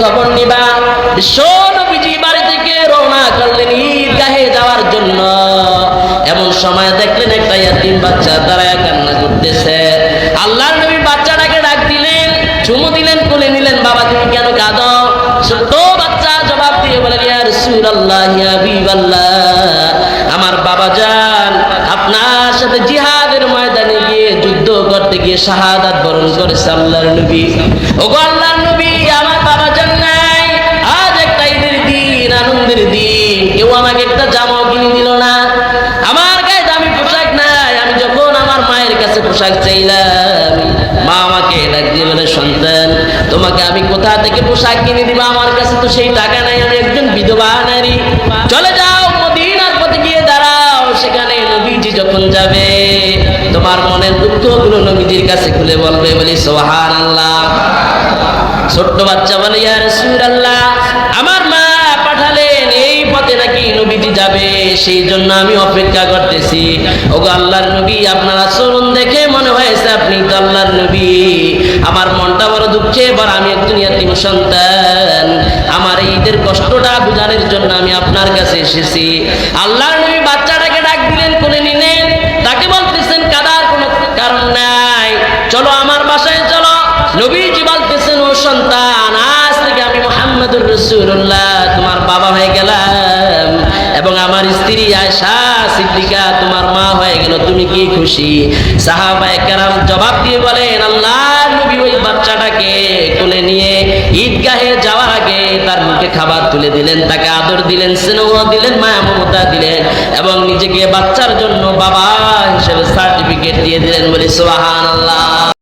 খবর নিবা। বাড়ি থেকে রওনা করলেন ঈদগাহে যাওয়ার জন্য। এমন সময় দেখলেন একটা ইয়াতিম বাচ্চা দাঁড়ায় কান্না করতেছে। আল্লাহর নবী বাচ্চাটাকে ডাক দিলেন, চুমু দিলেন, কোলে নিলেন, বাবা, তুমি কেন বাচ্চা জবাব দিয়ে আমার বাবা যান, আপনার সাথে জিহাদের ময়দানে গিয়ে যুদ্ধ করতে গিয়ে শাহাদাত বরণ করেছে আল্লাহর নবী। ওগো আল্লাহর একটা দিল না। আমার গায়ে দামি পোশাক নাই। আমি যখন আমার মায়ের কাছে পোশাক চাইলাম, মা আমাকে ডাক দিয়ে বলে, সন্তান, তোমাকে আমি কোথা থেকে পোশাক কিনে দিব? আমার কাছে তো সেই টাকা নাই। আমি একজন বিধবা নারী। চলে যাও, মদিনার পথে গিয়ে দাঁড়াও। সেখানে নবীজি যখন যাবে, তোমার মনের দুঃখগুলো নবীজির কাছে খুলে বলবে, বলি সোহান আল্লাহ ছোট্ট বাচ্চা বলে, ইয়া রাসূলুল্লাহ আমার যাবে, সেই জন্য আমি অপেক্ষা করতেছি। ওগো আল্লাহর নবী, আপনার আচরণ দেখে মনে হয়েছে আপনি তো আল্লাহর নবী। আমার মনটা বড় দুঃখে, এবার আমি একজন ইয়াতিম সন্তান। আমার ঈদের কষ্টটা বুঝানোর জন্য আমি আপনার কাছে এসেছি। আল্লাহর নবী বাচ্চাটাকে ডাক দিলেন, কোলে নিলেন। তাকে বলতেছেন, কাদার কোনো কারণ নাই। চলো আমার বাসায় চলো। নবীজি বলতেছেন, ও সন্তান, আজ থেকে আমি মোহাম্মদুর রসুল্লাহ তোমার বাবা হয়ে গেলাম এবং আমার স্ত্রী আয়সা সিদ্দিকা, তোমার মা হয়ে গেল, তুমি কি খুশি? সাহাবায়ে কেরাম জবাব দিয়ে বলেন আল্লাহ নবী ওই বাচ্চাটাকে কোলে নিয়ে ঈদগাহে যাওয়ার আগে তার মুখে খাবার তুলে দিলেন, তাকে আদর দিলেন, স্নেহ দিলেন, মায়া মমতা দিলেন এবং নিজেকে বাচ্চার জন্য বাবা হিসেবে সার্টিফিকেট দিয়ে দিলেন বলে সোহান